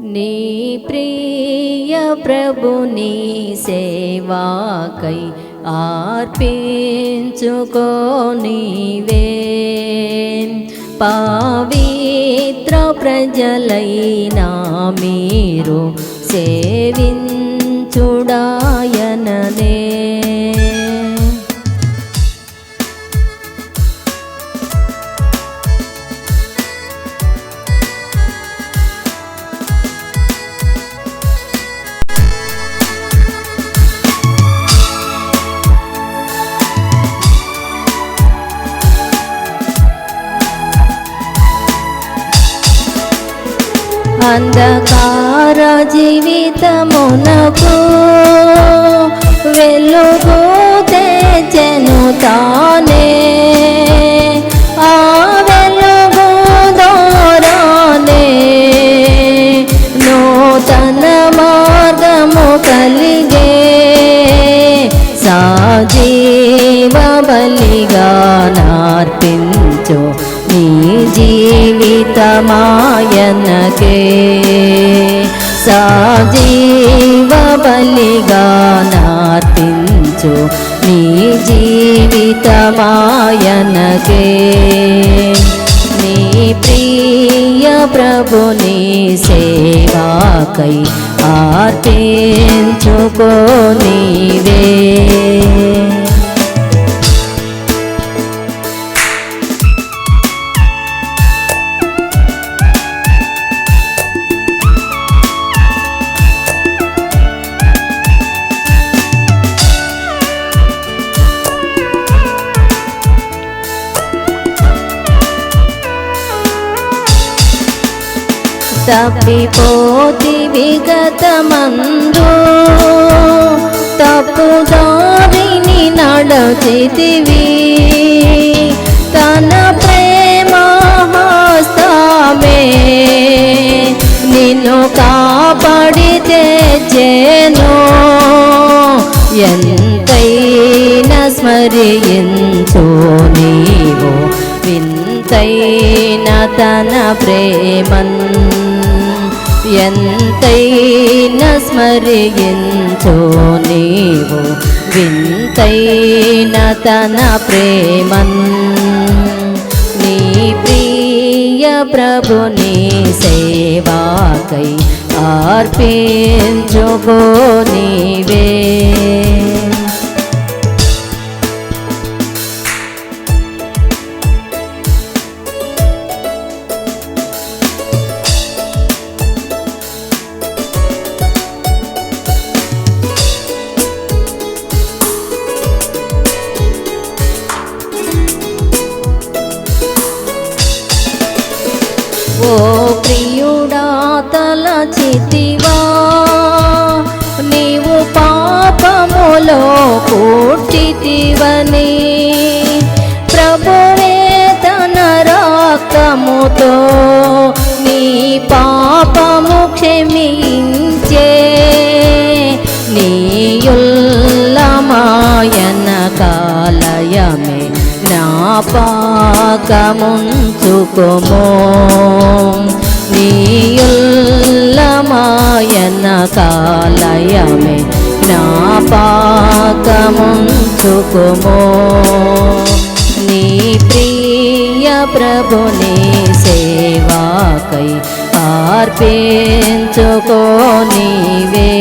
నీ ప్రియ ప్రభుని సేవాకై ఆర్పించుకో నీవే. పవిత్ర ప్రజలైనా మీరు సేవించుడా. అంధకార జీవితమునకు వెలుగు తెచెను తానే. ఆ వెలుగు దోరానే నూతన మార్గము కలిగే సాజీవ బలిగా నార్పించు నీ జీవితమాయనకే సాజీవ బలిగా నార్పించు నీ జీవితమాయనకే. నీ ప్రియ ప్రభుని సేవాకై ఆర్పించుకో నీవే. తప్పిపోతి విగతమందు తప్పు దారిని నడచితివి. తన ప్రేమ హస్తమే నిన్ను కాపాడితే కాపాడి తెచ్చేను ఎంతైన నీవో విన్న ఎంతైనా తన ప్రేమన్ ఎంతైన స్మరించో నీవు వింతైన తన ప్రేమన్. నీ ప్రియ ప్రభుని సేవాకై ఆర్పించుకో నీవే. తలచితివా నీవు పాపములో పుట్టితివని. ప్రభువే తన రక్తముతో నీ పాపము క్షమించే. నీయుల్లమాయన కాలయమే నా పాకముంచుకుమో. నీయుల్లమాయన కాలయమే పాకముంచుకుమో. నీ ప్రియ ప్రభుని సేవాకై ఆర్పించుకో నీవే.